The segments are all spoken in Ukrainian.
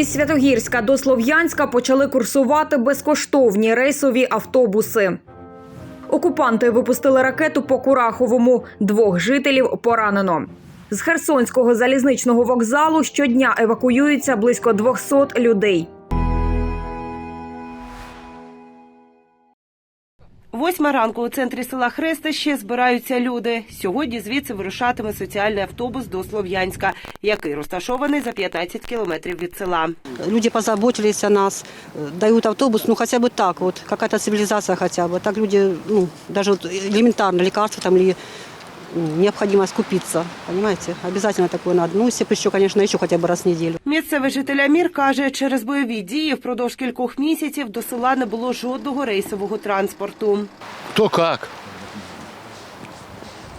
Із Святогірська до Слов'янська почали курсувати безкоштовні рейсові автобуси. Окупанти випустили ракету по Кураховому. Двох жителів поранено. З Херсонського залізничного вокзалу щодня евакуюється близько 200 людей. Восьма ранку у центрі села Хрестище збираються люди. Сьогодні звідси вирушатиме соціальний автобус до Слов'янська, який розташований за 15 кілометрів від села. Люди позаботились о нас, э, дают автобус, ну хотя бы так вот, какая-то цивилизация хотя бы. Так люди, ну, даже вот элементарно лекарства там или м, скупитися, скупиться, понимаете? Обязательно такое надо. Ну, если бы еще, конечно, еще хотя бы раз в неделю. Місцевий житель Амір каже, через бойові дії впродовж кількох місяців до села не було жодного рейсового транспорту. Хто як?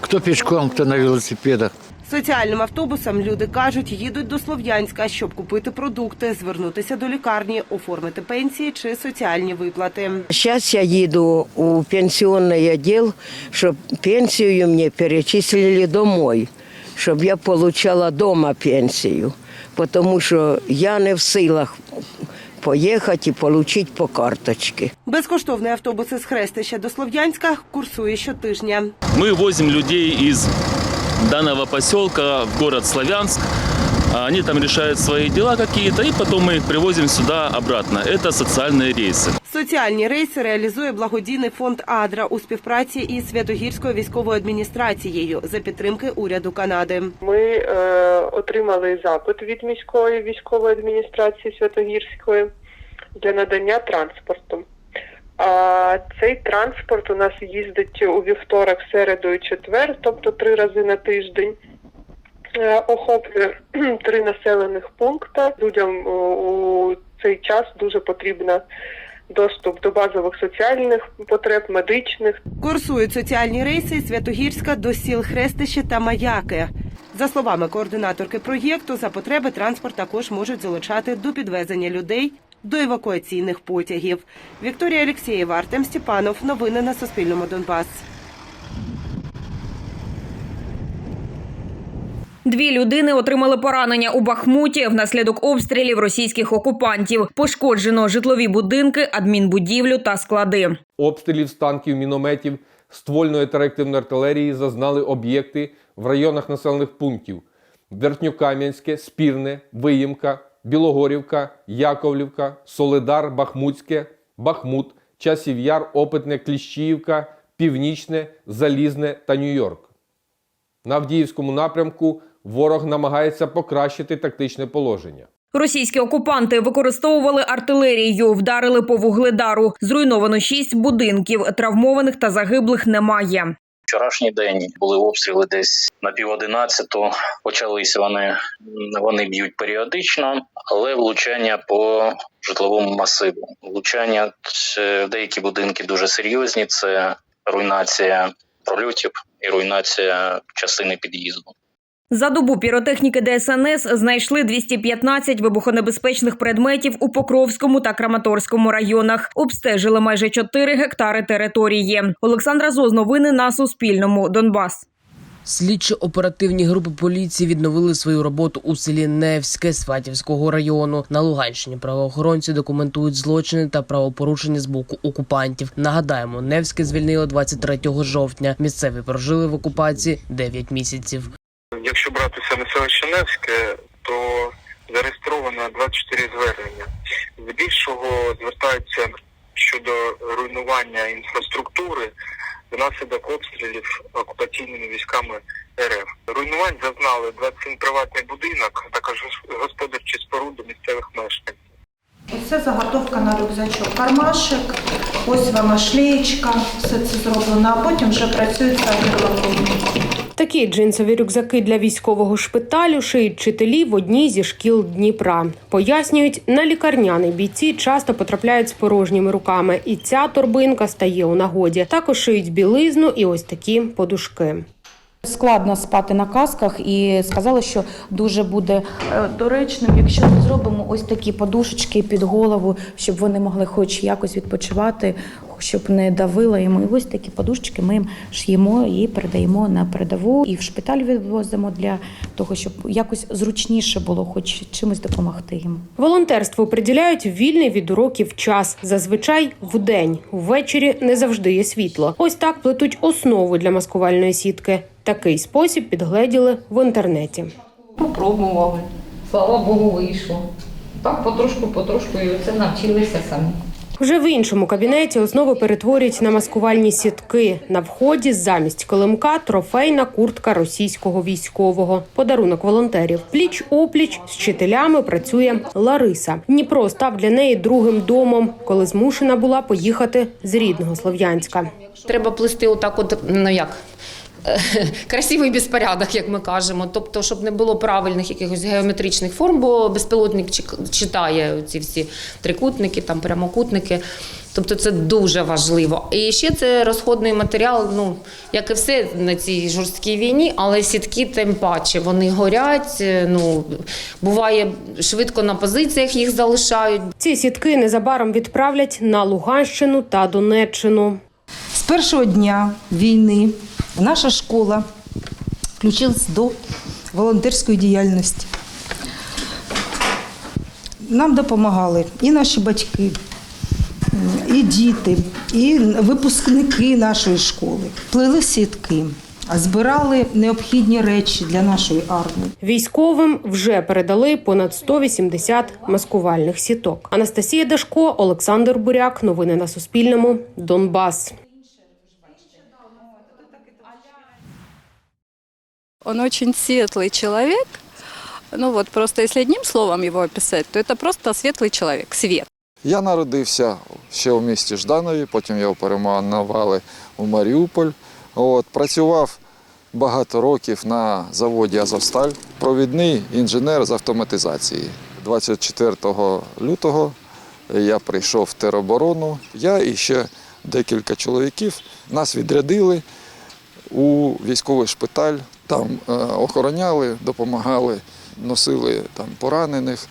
Хто пішком, хто на велосипедах. Соціальним автобусом люди кажуть, їдуть до Слов'янська, щоб купити продукти, звернутися до лікарні, оформити пенсії чи соціальні виплати. Сейчас я еду у пенсионный отдел, чтобы пенсию мне перечислили домой, чтобы я получала дома пенсию, потому что я не в силах поехать и получить по карточке. Безкоштовний автобус із Хрестища до Слов'янська курсує щотижня. Мы возим людей из данного поселка в город Славянск. А Они там решают свои дела какие-то, и потом мы их привозим сюда обратно. Это социальные рейсы. Соціальні рейси реалізує благодійний фонд Адра у співпраці із Святогірською військовою адміністрацією за підтримки уряду Канади. Ми е, отримали запит від міської військової адміністрації Святогірської для надання транспорту. А цей транспорт у нас їздить у вівторок, середу і четвер, тобто три рази на тиждень. Е, Охоплює три населених пункти. Людям у цей час дуже потрібно доступ до базових соціальних потреб, медичних Курсують соціальні рейси із Святогірська до сіл Хрестище та Маяки. За словами координаторки проєкту, за потреби транспорт також можуть залучати до підвезення людей до евакуаційних потягів. Вікторія Алексєєва, Артем Степанов. Новини на Суспільному Донбас. Дві людини отримали поранення у Бахмуті внаслідок обстрілів російських окупантів. Пошкоджено житлові будинки, адмінбудівлю та склади. обстрілів з танків, мінометів, ствольної та реактивної артилерії зазнали об'єкти в районах населених пунктів: Верхньокам'янське, Спірне, Виїмка, Білогорівка, Яковлівка, Солидар, Бахмутське, Бахмут, Часів Яр, Опитне, Кліщіївка, Північне, Залізне та Нью-Йорк. На Авдіївському напрямку ворог намагається покращити тактичне положення. Російські окупанти використовували артилерію, вдарили по вугледару. Зруйновано шість будинків. Травмованих та загиблих немає. Вчорашній день були обстріли десь на пів одинадцяту. Почалися вони вони б'ють періодично, але влучання по житловому масиву. Влучання е, деякі будинки дуже серйозні. Це руйнація прольотів і руйнація частини під'їзду. За добу піротехніки ДСНС знайшли 215 вибухонебезпечних предметів у Покровському та Краматорському районах. Обстежили майже 4 гектари території. Олександра Зоз, новини на Суспільному. Донбас. Слідчо-оперативні групи поліції відновили свою роботу у селі Невське Сватівського району. На Луганщині правоохоронці документують злочини та правопорушення з боку окупантів. Нагадаємо, Невське звільнили 23 жовтня. Місцеві прожили в окупації 9 місяців. Якщо братися населище Невське, то зареєстровано 24 звернення. Здебільшого звертаються щодо руйнування інфраструктури внаслідок обстрілів окупаційними військами РФ. Руйнувань зазнали 21 приватний будинок, а також господарчі споруди місцевих мешканців. Це заготовка на рюкзачок. Кармашик, ось вона шлієчка, все це зроблено, а потім вже працюється гірлаком. Такі джинсові рюкзаки для військового шпиталю шиють вчителі в одній зі шкіл Дніпра. Пояснюють, на лікарняний бійці часто потрапляють з порожніми руками, і ця торбинка стає у нагоді. Також шиють білизну і ось такі подушки. Складно спати на касках і сказали, що дуже буде е, доречним, якщо ми зробимо ось такі подушечки під голову, щоб вони могли хоч якось відпочивати, щоб не давило йому. І ось такі подушечки ми їм ш'ємо і передаємо на передову. І в шпиталь відвозимо для того, щоб якось зручніше було, хоч чимось допомогти їм. Волонтерству приділяють вільний від уроків час, зазвичай вдень. Ввечері не завжди є світло. Ось так плетуть основу для маскувальної сітки. Такий спосіб підгледіли в інтернеті. Попробували. Слава Богу, вийшло. Так потрошку, потрошку і оце навчилися самі. Вже в іншому кабінеті основи перетворюють на маскувальні сітки. На вході замість килимка трофейна куртка російського військового. Подарунок волонтерів. Пліч опліч з вчителями працює Лариса. Дніпро став для неї другим домом, коли змушена була поїхати з рідного Слов'янська. Треба плести отак, от, ну як. Красивий безпорядок, як ми кажемо, тобто, щоб не було правильних якихось геометричних форм, бо безпілотник читає ці всі трикутники, там прямокутники. Тобто це дуже важливо. І ще це розходний матеріал, ну як і все на цій жорсткій війні, але сітки тим паче вони горять. е, Ну буває швидко на позиціях їх залишають. Ці сітки незабаром відправлять на Луганщину та Донеччину. З першого дня війни наша школа включилась до волонтерської діяльності. Нам допомагали і наші батьки, і діти, і випускники нашої школи. Плели сітки, збирали необхідні речі для нашої армії. Військовим вже передали понад 180 маскувальних сіток. Анастасія Дашко, Олександр Буряк. Новини на Суспільному. Донбас. Он очень светлый человек. Ну вот просто если одним словом его описать, то это просто светлый человек, свет. Я народився ще у місті Жданові, потім його перейменували у Маріуполь. От, працював багато років на заводі Азовсталь, провідний інженер з автоматизації. 24 лютого я прийшов в тероборону. Я і ще декілька чоловіків нас відрядили у військовий шпиталь. там е, охороняли, допомагали, носили там поранених,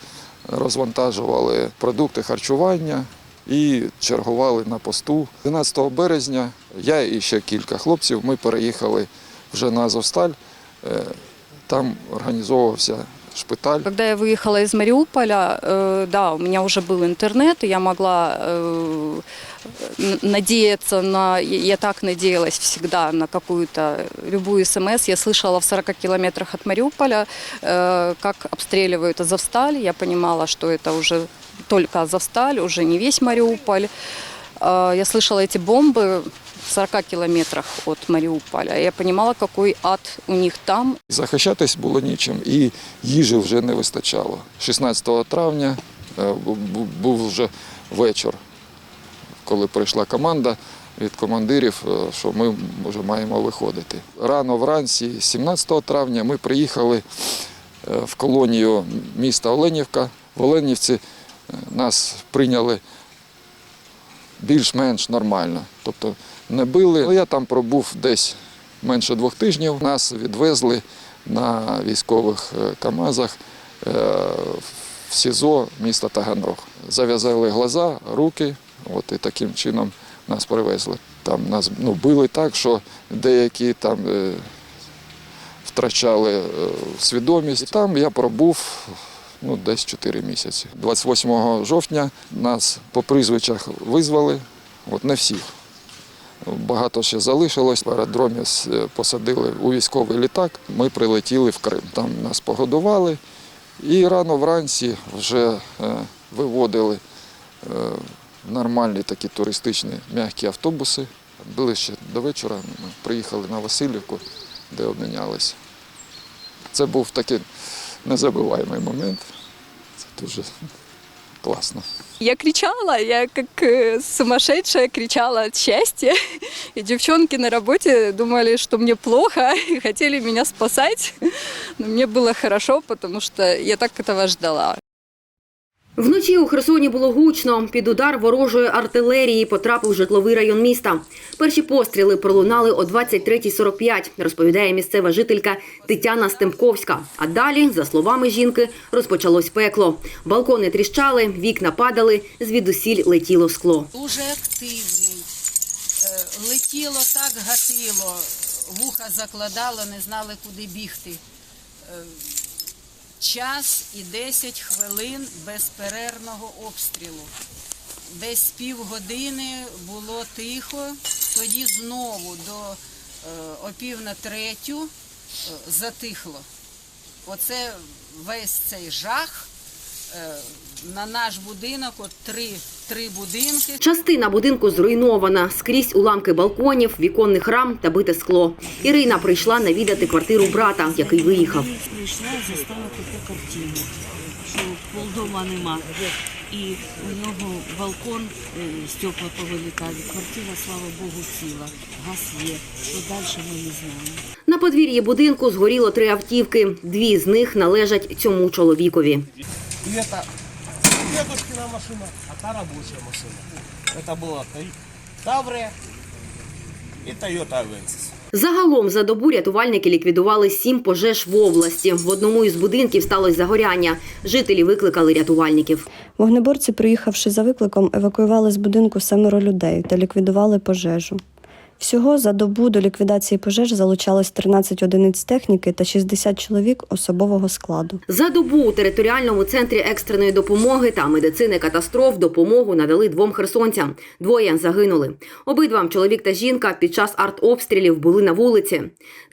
розвантажували продукти харчування і чергували на посту. 12 березня я і ще кілька хлопців. Ми переїхали вже на Азовсталь. Е, Там організовувався шпиталь. Когда я выехала из Мариуполя, э, да, у меня уже был интернет, и я могла э, н- надеяться на, я так надеялась всегда на какую-то любую смс. Я слышала в 40 километрах от Мариуполя, э, как обстреливают Азовсталь. Я понимала, что это уже только Азовсталь, уже не весь Мариуполь. Э, Я слышала эти бомбы в 40 километрах от Мариуполя. Я понимала, какой ад у них там. Захищатись було нічим, і їжі вже не вистачало. 16 травня е, бу- бу- був вже вечір, коли прийшла команда від командирів, е, що ми вже маємо виходити. Рано вранці, 17 травня, ми приїхали е, в колонію міста Оленівка. В Оленівці нас прийняли більш-менш нормально. Тобто не били. Але Я там пробув десь менше двох тижнів. Нас відвезли на військових е, КАМАЗах е, в СІЗО міста Таганрог. Зав'язали глаза, руки, от і таким чином нас привезли. Там нас ну, били так, що деякі там е, втрачали свідомість. Там я пробув ну, десь 4 місяці. 28 жовтня нас по прізвичах визвали, от не всіх. Багато ще залишилось. В аеродромі посадили у військовий літак. Ми прилетіли в Крим. Там нас погодували. І рано вранці вже е, виводили е, нормальні такі туристичні м'які автобуси. Ближче до вечора ми приїхали на Васильівку, де обмінялися. Це був такий незабуваємий момент. Це дуже класно. Я кричала, я как э, сумасшедшая кричала от счастья. И девчонки на работе думали, что мне плохо, и хотели меня спасать. Но мне было хорошо, потому что я так этого ждала. Вночі у Херсоні було гучно. Під удар ворожої артилерії потрапив житловий район міста. Перші постріли пролунали о 23.45, розповідає місцева жителька Тетяна Стемковська. А далі, за словами жінки, розпочалось пекло. Балкони тріщали, вікна падали, звідусіль летіло скло. Дуже активний летіло так гатило, вуха закладало, не знали, куди бігти. Час і 10 хвилин безперервного обстрілу. Десь півгодини було тихо, тоді знову до е, опів на третю е, затихло. Оце весь цей жах е, на наш будинок, от три, три будинки. Частина будинку зруйнована. Скрізь уламки балконів, віконних рам та бите скло. Ірина прийшла навідати квартиру брата, який виїхав. Прийшла застала таку картину, що полдома нема. І у нього балкон, е, стекла повилітали. Квартира, слава Богу, ціла. Газ є. Що далі ми не знаємо. На подвір'ї будинку згоріло три автівки. Дві з них належать цьому чоловікові. И это дедушкина машина, а та рабочая машина. Это была Таврия и Toyota Avensis. Загалом за добу рятувальники ліквідували сім пожеж в області. В одному із будинків сталося загоряння. Жителі викликали рятувальників. Вогнеборці, приїхавши за викликом, евакуювали з будинку семеро людей та ліквідували пожежу. Всього за добу до ліквідації пожеж залучалось 13 одиниць техніки та 60 чоловік особового складу. За добу у територіальному центрі екстреної допомоги та медицини катастроф допомогу надали двом херсонцям. Двоє загинули. Обидвам чоловік та жінка під час артобстрілів були на вулиці.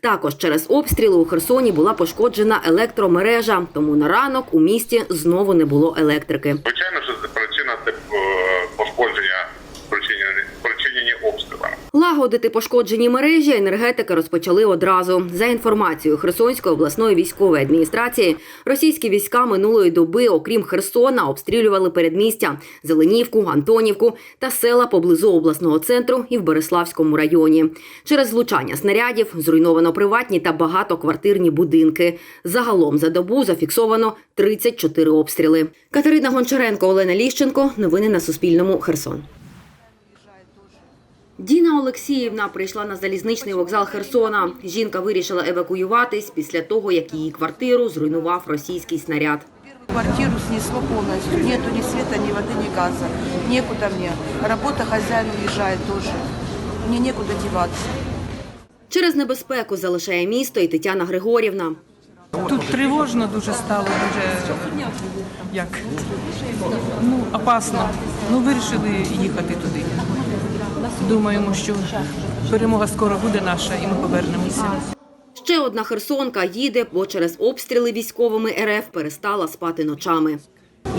Також через обстріли у Херсоні була пошкоджена електромережа, тому на ранок у місті знову не було електрики. Звичайно, що це причина це пошкодження. Лагодити пошкоджені мережі енергетики розпочали одразу. За інформацією Херсонської обласної військової адміністрації, російські війська минулої доби, окрім Херсона, обстрілювали передмістя Зеленівку, Антонівку та села поблизу обласного центру і в Береславському районі. Через влучання снарядів зруйновано приватні та багатоквартирні будинки. Загалом за добу зафіксовано 34 обстріли. Катерина Гончаренко, Олена Ліщенко. Новини на Суспільному. Херсон. Діна Олексіївна прийшла на залізничний вокзал Херсона. Жінка вирішила евакуюватись після того, як її квартиру зруйнував російський снаряд. Квартиру снесло полностью. Нету ни света, ни воды, ни газа. Некуда мне. Работа, хозяин уезжает тоже. Мне некуда деваться. Через небезпеку залишає місто і Тетяна Григорівна. Тут тривожно дуже стало, дуже як ну, опасно. Ну, вирішили їхати туди. Думаємо, що перемога скоро буде наша і ми повернемося. Ще одна херсонка їде, бо через обстріли військовими РФ перестала спати ночами.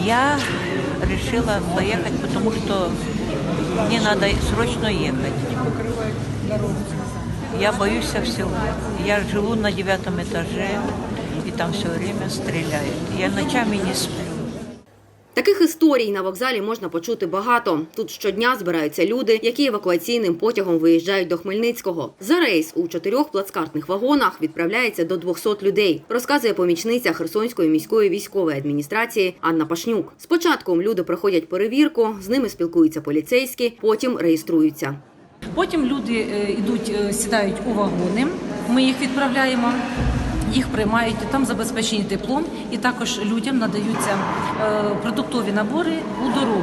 Я решила поехать, потому что мне надо срочно ехать. Я боюсь всего. Я живу на девятом этаже, и там все время стреляют. Я ночами не сплю. Таких історій на вокзалі можна почути багато. Тут щодня збираються люди, які евакуаційним потягом виїжджають до Хмельницького. За рейс у чотирьох плацкартних вагонах відправляється до 200 людей, розказує помічниця Херсонської міської військової адміністрації Анна Пашнюк. Спочатку люди проходять перевірку, з ними спілкуються поліцейські, потім реєструються. Потім люди е, йдуть, е, сідають у вагони. Ми їх відправляємо. Їх приймають там забезпечені теплом, і також людям надаються е, продуктові набори у дорогу.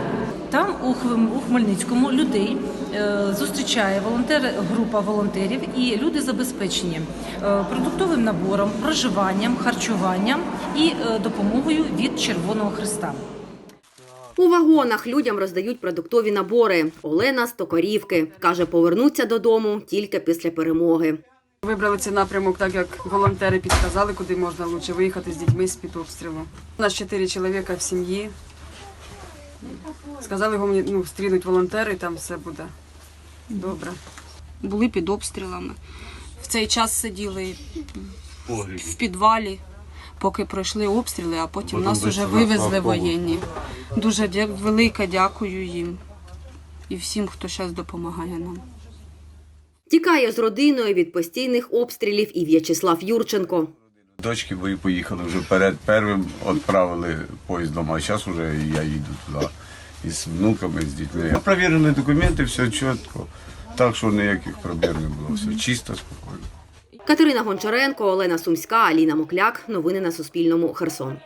Там у Хмельницькому людей е, зустрічає волонтер, група волонтерів, і люди забезпечені е, продуктовим набором, проживанням, харчуванням і допомогою від Червоного Христа. У вагонах людям роздають продуктові набори. Олена з Токарівки каже, повернуться додому тільки після перемоги. Вибрали цей напрямок, так як волонтери підказали, куди можна лучше виїхати з дітьми з під обстрілу. У нас чотири чоловіка в сім'ї. Сказали, мені ну, стрінуть волонтери, і там все буде добре. були під обстрілами. В цей час сиділи в підвалі, поки пройшли обстріли, а потім нас вже вивезли воєнні. Дуже велике дякую їм і всім, хто зараз допомагає нам. Тікає з родиною від постійних обстрілів і В'ячеслав Юрченко. Дочки бої поїхали вже перед первим, відправили поїздом, а зараз вже я їду туди із внуками, з дітьми. Провірені документи, все чітко. Так що ніяких проблем не було. Все чисто, спокійно. Катерина Гончаренко, Олена Сумська, Аліна Мокляк. Новини на Суспільному. Херсон.